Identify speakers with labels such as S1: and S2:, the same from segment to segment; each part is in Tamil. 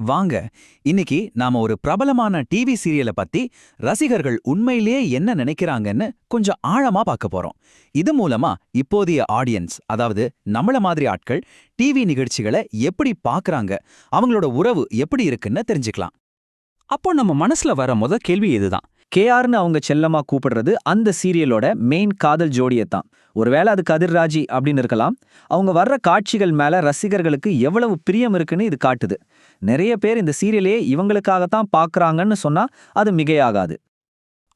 S1: வாங்க இன்னைக்கு நாம ஒரு பிரபலமான டிவி சீரியலை பத்தி ரசிகர்கள் உண்மையிலேயே என்ன நினைக்கிறாங்கன்னு கொஞ்சம் ஆழமா பார்க்க போறோம். இது மூலமா இப்போதைய ஆடியன்ஸ் அதாவது நம்மள மாதிரி ஆட்கள் டிவி நிகழ்ச்சிகளை எப்படி பார்க்கறாங்க அவங்களோட உறவு எப்படி இருக்குன்னு தெரிஞ்சுக்கலாம்.
S2: அப்போ நம்ம மனசுல வர முத கேள்வி இதுதான். கேஆர்னு அவங்க செல்லமா கூப்பிடுறது அந்த சீரியலோட மெயின் காதல் ஜோடியை தான் ஒருவேளை அது கதிர்ராஜி அப்படின்னு இருக்கலாம். அவங்க வர்ற காட்சிகள் மேல ரசிகர்களுக்கு எவ்வளவு பிரியம் இருக்குன்னு இது காட்டுது. நிறைய பேர் இந்த சீரியலே இவங்களுக்காகத்தான் பார்க்குறாங்கன்னு சொன்னா அது மிகையாகாது.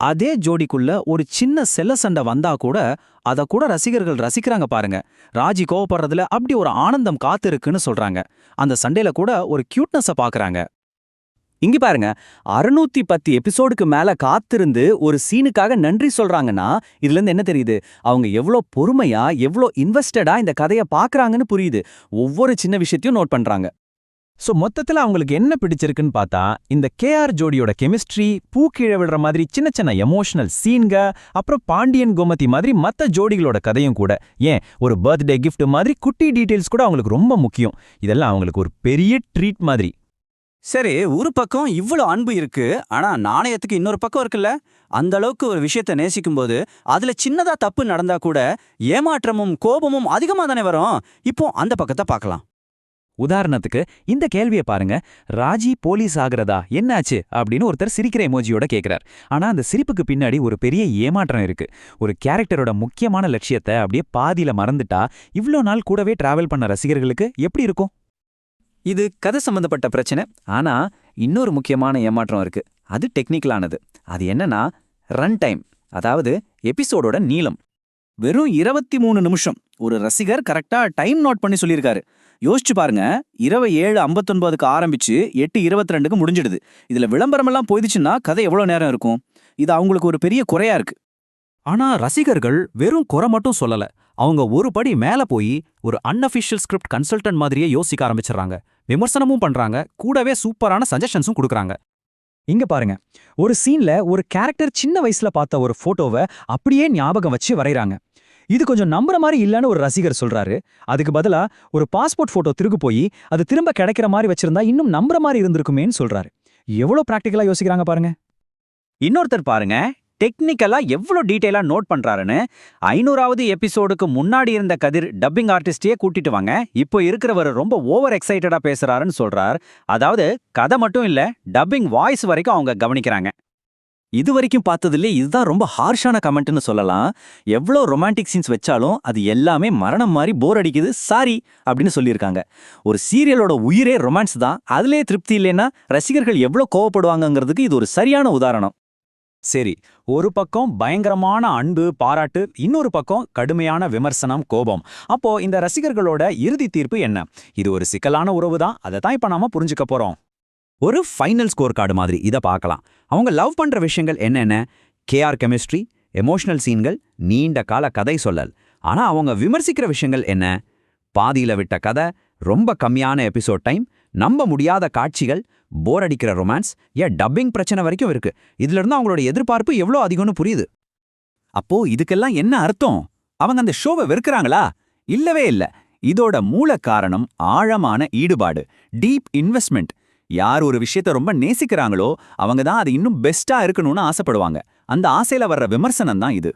S1: அதே ஜோடிக்குள்ள ஒரு சின்ன செல்ல சண்டை வந்தா கூட அத கூட ரசிகர்கள் ரசிக்கிறாங்க பாருங்க. ராஜி கோவப்படுறதுல அப்படி ஒரு ஆனந்தம் காத்து இருக்குன்னு சொல்றாங்க. அந்த சண்டையில கூட ஒரு கியூட்னஸ பாக்குறாங்க.
S2: இங்க பாருங்க அறுநூத்தி பத்து எபிசோடுக்கு மேல காத்திருந்து ஒரு சீனுக்காக நன்றி சொல்றாங்கன்னா இதுல இருந்து என்ன தெரியுது? அவங்க எவ்வளோ பொறுமையா எவ்வளோ இன்வெஸ்டடா இந்த கதையை பார்க்கறாங்கன்னு புரியுது. ஒவ்வொரு சின்ன விஷயத்தையும் நோட் பண்றாங்க.
S3: ஸோ மொத்தத்துல அவங்களுக்கு என்ன பிடிச்சிருக்குன்னு பார்த்தா இந்த கேஆர் ஜோடியோட கெமிஸ்ட்ரி பூக்கீழ விடுற மாதிரி சின்ன சின்ன எமோஷனல் சீன்க அப்புறம் பாண்டியன் கோமதி மாதிரி மத்த ஜோடிகளோட கதையும் கூட. ஏன்? ஒரு பர்த்டே கிஃப்ட் மாதிரி குட்டி டீட்டெயில்ஸ் கூட அவங்களுக்கு ரொம்ப முக்கியம். இதெல்லாம் அவங்களுக்கு ஒரு பெரிய ட்ரீட் மாதிரி.
S4: சரி ஒரு பக்கம் இவ்வளோ அன்பு இருக்கு ஆனா நாணயத்துக்கு இன்னொரு பக்கம் இருக்குல்ல? அந்த அளவுக்கு ஒரு விஷயத்தை நேசிக்கும்போது அதுல சின்னதா தப்பு நடந்தா கூட ஏமாற்றமும் கோபமும் அதிகமா தானே வரும்? இப்போ அந்த பக்கத்தை பார்க்கலாம்.
S1: உதாரணத்துக்கு இந்த கேள்வியை பாருங்க. ராஜி போலீஸ் ஆகிறதா? என்னாச்சு? அப்படின்னு ஒருத்தர் சிரிக்கிற எமோஜியோட கேட்கிறார் ஆனா அந்த சிரிப்புக்கு பின்னாடி ஒரு பெரிய ஏமாற்றம் இருக்கு. ஒரு கேரக்டரோட முக்கியமான லட்சியத்தை அப்படியே பாதியில மறந்துட்டா இவ்ளோ நாள் கூடவே டிராவல் பண்ண ரசிகர்களுக்கு எப்படி இருக்கும்?
S2: இது கதை சம்பந்தப்பட்ட பிரச்சனை. ஆனா இன்னொரு முக்கியமான ஏமாற்றம் இருக்கு. அது டெக்னிக்கலானது அது என்னன்னா ரன் டைம் அதாவது எபிசோடோட நீளம். வெறும் இருபத்தி மூணு நிமிஷம். ஒரு ரசிகர் கரெக்டா டைம் நோட் பண்ணி சொல்லியிருக்காரு. யோசிச்சு பாருங்க. இரவு ஏழு ஐம்பத்தொன்பதுக்கு ஆரம்பிச்சு எட்டு இருபத்தி ரெண்டுக்கு முடிஞ்சிடுது. இதுல விளம்பரமெல்லாம் போயிடுச்சுன்னா கதை எவ்வளவு நேரம் இருக்கும்? இது அவங்களுக்கு ஒரு பெரிய குறையா இருக்கு.
S1: ஆனா ரசிகர்கள் வெறும் குறை மட்டும் சொல்லல. அவங்க ஒரு படி மேல போய் ஒரு அன்அஃபிஷியல் ஸ்கிரிப்ட் கன்சல்டன்ட் மாதிரியே யோசிக்க ஆரம்பிச்சிடறாங்க. விமர்சனமும் பண்றாங்க. கூடவே சூப்பரான சஜஷன்ஸும் கொடுக்குறாங்க.
S3: இங்க பாருங்க. ஒரு சீன்ல ஒரு கேரக்டர் சின்ன வயசுல பார்த்த ஒரு போட்டோவை அப்படியே ஞாபகம் வச்சு வரைகிறாங்க இது கொஞ்சம் நம்புற மாதிரி இல்லன்னு ஒரு ரசிகர் சொல்றாரு. அதுக்கு பதிலா ஒரு பாஸ்போர்ட் போட்டோ திருகு போய் அது திரும்ப கிடைக்கிற மாதிரி வச்சிருந்தா இன்னும் நம்புற மாதிரி இருந்திருக்குமேன்னு சொல்றாரு. எவ்வளவு பிராக்டிகலா யோசிக்கிறாங்க பாருங்க.
S2: இன்னொருத்தர் பாருங்க டெக்னிக்கலா எவ்வளோ டீட்டெயிலா நோட் பண்றாருன்னு ஐநூறாவது எபிசோடுக்கு முன்னாடி இருந்த கதிர் டப்பிங் ஆர்டிஸ்டையே கூட்டிட்டு வாங்க இப்போ இருக்கிறவர் ரொம்ப ஓவர் எக்ஸைட்டடா பேசுறாருன்னு சொல்றார். அதாவது கதை மட்டும் இல்ல டப்பிங் வாய்ஸ் வரைக்கும் அவங்க கவனிக்கிறாங்க. இது வரைக்கும் பார்த்ததுலே இதுதான் ரொம்ப ஹார்ஷான கமெண்ட்னு சொல்லலாம். எவ்வளோ ரொமான்டிக் சீன்ஸ் வச்சாலும் அது எல்லாமே மரணம் மாதிரி போர் அடிக்குது. சாரி அப்படின்னு சொல்லியிருக்காங்க. ஒரு சீரியலோட உயிரே ரொமான்ஸ் தான். அதுலேயே திருப்தி இல்லைன்னா ரசிகர்கள் எவ்வளோ கோவப்படுவாங்கங்கிறதுக்கு இது ஒரு சரியான உதாரணம்.
S1: சரி ஒரு பக்கம் பயங்கரமான அன்பு பாராட்டு இன்னொரு பக்கம் கடுமையான விமர்சனம் கோபம். அப்போ இந்த ரசிகர்களோட இறுதி தீர்ப்பு என்ன? இது ஒரு சிக்கலான உறவு தான் அதை தான் இப்ப நாம புரிஞ்சுக்க போறோம். ஒரு ஃபைனல் ஸ்கோர் கார்டு மாதிரி இதை பார்க்கலாம். அவங்க லவ் பண்ற விஷயங்கள் என்னென்ன? கேஆர் கெமிஸ்ட்ரி எமோஷனல் சீன்கள் நீண்ட கால கதை சொல்லல். ஆனா அவங்க விமர்சிக்கிற விஷயங்கள் என்ன? பாதியில விட்ட கதை ரொம்ப கம்மியான எபிசோட் டைம் நம்ப முடியாத காட்சிகள் போர் அடிக்கிற ரொமான்ஸ் ஏன் டப்பிங் பிரச்சனை வரைக்கும் இருக்கு. இதுல இருந்து அவங்களோட எதிர்பார்ப்பு எவ்வளோ அதிகம்னு புரியுது. அப்போ இதுக்கெல்லாம் என்ன அர்த்தம்? அவங்க அந்த ஷோவை வெறுக்கிறாங்களா? இல்லவே இல்ல. இதோட மூல காரணம் ஆழமான ஈடுபாடு டீப் இன்வெஸ்ட்மெண்ட் யார் ஒரு விஷயத்தை ரொம்ப நேசிக்கிறாங்களோ அவங்க தான் அது இன்னும் பெஸ்டா இருக்கணும்னு ஆசைப்படுவாங்க. அந்த ஆசையில வர்ற விமர்சனம் தான் இது.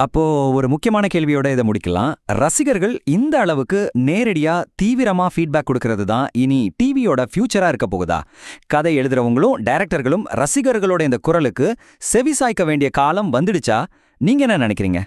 S3: அப்போ ஒரு முக்கியமான கேள்வியோட இதை முடிக்கலாம். ரசிகர்கள் இந்த அளவுக்கு நேரடியா தீவிரமா ஃபீட்பேக் கொடுக்கறது தான் இனி டிவியோட ஃபியூச்சரா இருக்க போகுதா? கதை எழுதுறவங்களும் டைரக்டர்களும் ரசிகர்களோட இந்த குரலுக்கு செவி சாய்க்க வேண்டிய காலம் வந்துடுச்சா? நீங்க என்ன நினைக்கிறீங்க?